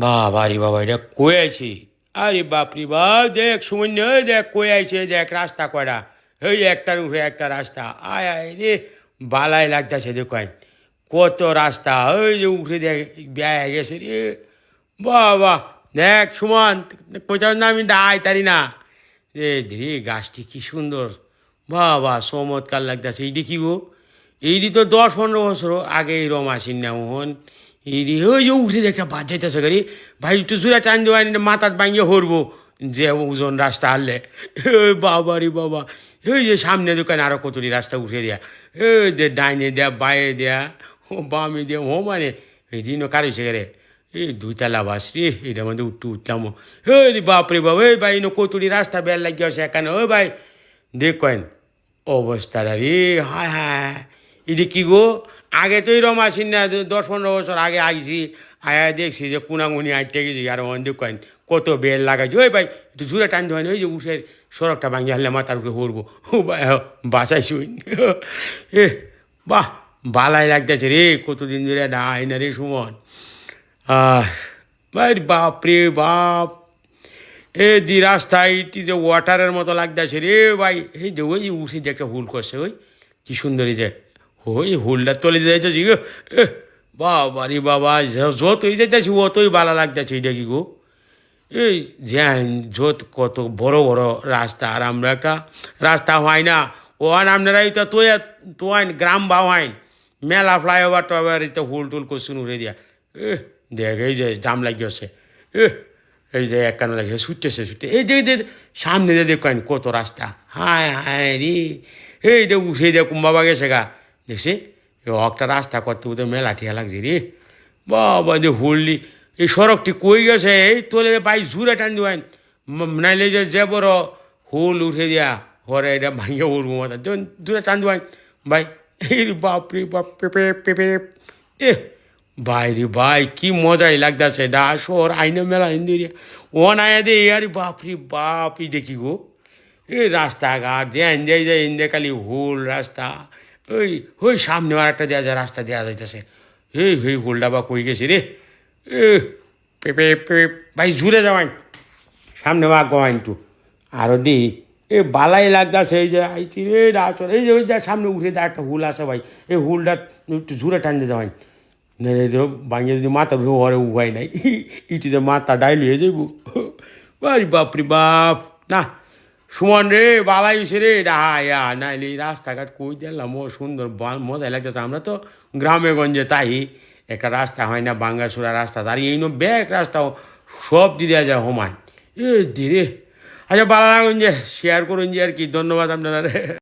বাবা রে বাবা, এটা কই আছি? আরে বাপরি বাপ, দেখ ওই দেখ, কই আইছে দেখ, রাস্তা কয়টা? এই একটার উঠে একটা রাস্তা। আয় আয়, রে, বালাই লাগতেছে দেখেন কত রাস্তা ওই যে উঠে দেখ ব্যয় গেছে রে। বাবা, দেখ, সুমন, কোথাও না আমি ডাই তারি না। রে ধীরে গাছটি কি সুন্দর। বাবা, চমৎকার লাগতেছে। এইটি কি গো? এইটি তো দশ পনেরো বছর আগে এরম আসিন না মোহন। এইটি ওই উঠে একটা বাদ যাইতেছে গাড়ি। ভাই, একটু জোরে টান দেওয়া মাথাত ভাঙিয়ে হরবো। যে ওজন রাস্তা হারলে। বাবা রে বাবা। ওই যে সামনে দোকান আরও কতটি রাস্তা উঠে দেয়া। ওই যে ডাইনে দেয়া, বায়ে দেয়া। ও বামে দেয়া, ও মানে। এই দিনও কারোছে রে? এই দুইতলা বাস রে, এটার মধ্যে উঠতে উঠলাম ওই রে বাপরে বাবা ওই ভাই কতটি রাস্তা বেল লাগিয়ে আছে এখানে। ওই ভাই, দেখেন অবস্থাটা রে। হায় হায়। এটি কি গো? আগে তো এরম আসিন না দশ পনেরো বছর আগে আইছি, আয়া দেখছি যে কুনাগুনি আইটে গেছি, আর অন দেখেন কত বেল লাগাইছি। ওই ভাই, একটু জুড়ে টান দেওয়া ওই যে উঠে সড়কটা ভাঙিয়ে হারলে মাথার উপরে হরবো বাঁচাইছি এ বাহ, বালাই লাগতেছে রে, কতদিন ধরে ডাই না রে সুমন। ভাই, বাপ রে বাপ। এ দি রাস্তায় যে ওয়াটারের মতো লাগতেছে রে ভাই। এই যে ওই উঠে যে একটা হুল করছে, ওই, কি সুন্দরী যে ওই হুলটা তলে যাইতেছি গো বাবা রে বাবা, য- যতই যাইতেছি, অতই ভালো লাগতেছে এটা কি গো? এই জ্যান যত কত বড় বড় রাস্তা, আর আমরা একটা রাস্তা হয় না। ও ওহান আপনারাই তো তোয় তোয়াইন গ্রাম বা হয়ন মেলা ফ্লাইওভার টাইভার তো হুল টুল করছুন উড়ে দিয়া। এ দেখ, এই যে জাম লাগিয়েছে। এ এই যে এক কানে লাগে ছুটতেছে, ছুটতে এই যে যে সামনে দেখেন কত রাস্তা। হায় হায় রে। এই যে উঠে দিয়ে কুম্বাবা গেছে গা। দেখছি? একটা রাস্তা করতে করতে মেলা ঠিয়া লাগছে রে। বাবা যে হুললি, এই সড়কটি কই গেছে? এই তোলে বাই জুড়ে টান দিবেন। নাইলে যে যে বড় হুল উঠে দিয়া হরে এটা ভাঙিয়ে উঠবো মাথা দূরে টান দিবেন। ভাই এই রে বাপ পেপে পেপে এ ভাই রে ভাই কি মজাই লাগতেছে ডা শহর আইনে মেলা হিন্দি ও না দে, আরে বাপ রে বাপ ই দেখি গো। এই রাস্তাঘাট যে এনজয় যায় ইন্দে খালি হুল রাস্তা। ওই ওই সামনে আর একটা দেওয়া যায়, রাস্তা দেওয়া যাইতেছে। এই হই হুলটা বা কই গেছি রে? এ পেপে পেপে ভাই জুড়ে যাওয়াই সামনে মা গোয়াইন টু আরও দি, এ বালাই লাগতেছে, এই যে আইছি রে ডাচর এই যে, ওই যে সামনে উঠে দেয় একটা হুল আছে ভাই, এই হুলটা একটু জুড়ে টানতে যাওয়াই না যদি মাথা উঠে হরে উহাই নাই, ইটিতে মাথা ডাইল হয়ে যাইব। বাড়ি বাপরি বাপ, না। সুমন রে, বালাই হয়েছে রে। ডায়া নাইলে রাস্তাঘাট কই দিলাম ও সুন্দর মজা লাগছে আমরা তো গ্রামে গঞ্জে তাই। একটা রাস্তা হয় না, বাঙ্গাসুরা রাস্তা। তার এই নো ব্যাগ রাস্তা সব দেওয়া যায় হোমান এ ধীরে আচ্ছা বালাগঞ্জে শেয়ার করুন যে আর কি। ধন্যবাদ আপনারা রে।